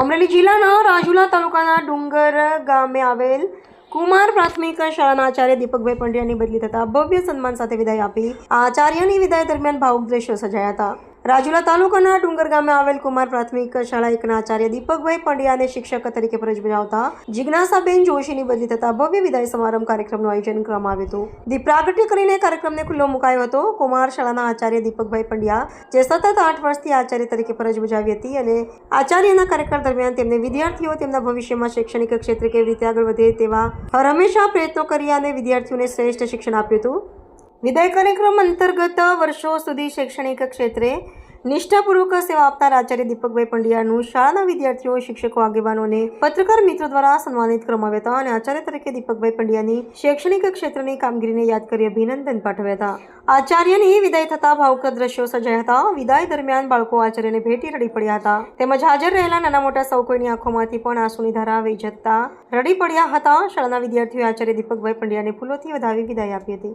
અમરેલી જિલ્લાના રાજુલા તાલુકાના ડુંગર ગામે આવેલ કુમાર પ્રાથમિક શાળાના આચાર્ય દીપકભાઈ પંડ્યાની બદલી થતા ભવ્ય સન્માન સાથે વિદાય આપી આચાર્યની વિદાય દરમિયાન ભાવુક દ્રશ્યો સજાયા હતા. રાજુલા તાલુકાના ડુંગર ગામે આવેલ કુમાર પ્રાથમિક શાળા એકના આચાર્ય દીપકભાઈ પંડ્યાને શિક્ષક તરીકે ફરજ બજાવતા જિજ્ઞાસાબેન જોશીની બદલી થતા ભવ્ય વિદાય સમારંભ કાર્યક્રમનું આયોજન કરવામાં આવ્યું હતું. દીપ પ્રાગટ્ય કરીને કાર્યક્રમને ખુલ્લો મુકાયો હતો. કુમાર શાળાના આચાર્ય દીપકભાઈ પંડ્યા, જે સતત આઠ વર્ષથી આચાર્ય તરીકે ફરજ બજાવી હતી અને આચાર્યના કાર્યકાળ દરમિયાન તેમને વિદ્યાર્થીઓ તેમના ભવિષ્યમાં શૈક્ષણિક ક્ષેત્રે કેવી રીતે આગળ વધે તેવા હંમેશા પ્રયત્નો કર્યા અને વિદ્યાર્થીઓને શ્રેષ્ઠ શિક્ષણ આપ્યું હતું. વિદાય કાર્યક્રમ અંતર્ગત વર્ષો સુધી શૈક્ષણિક ક્ષેત્રે નિષ્ઠાપૂર્વક સેવા આપનાર આચાર્ય દીપકભાઈ પંડ્યાનું શાળાના વિદ્યાર્થીઓ, શિક્ષકો, આગેવાનોને પત્રકાર મિત્રો દ્વારા સન્માનિત કરવામાં આવ્યા હતા અને આચાર્ય તરીકે દીપકભાઈ પંડ્યાની શૈક્ષણિક ક્ષેત્રની કામગીરીને યાદ કરી અભિનંદન પાઠવ્યા હતા. આચાર્યની વિદાય થતા ભાવુક દ્રશ્યો સર્જાયા હતા. વિદાય દરમિયાન બાળકો આચાર્યને ભેટી રડી પડ્યા હતા. તેમજ હાજર રહેલા નાના મોટા સૌ કોઈની આંખોમાંથી પણ આંસુની ધારા વહી જતા રડી પડ્યા હતા. શાળાના વિદ્યાર્થીઓએ આચાર્ય દીપકભાઈ પંડ્યાને ફૂલોથી વધાવી વિદાય આપી હતી.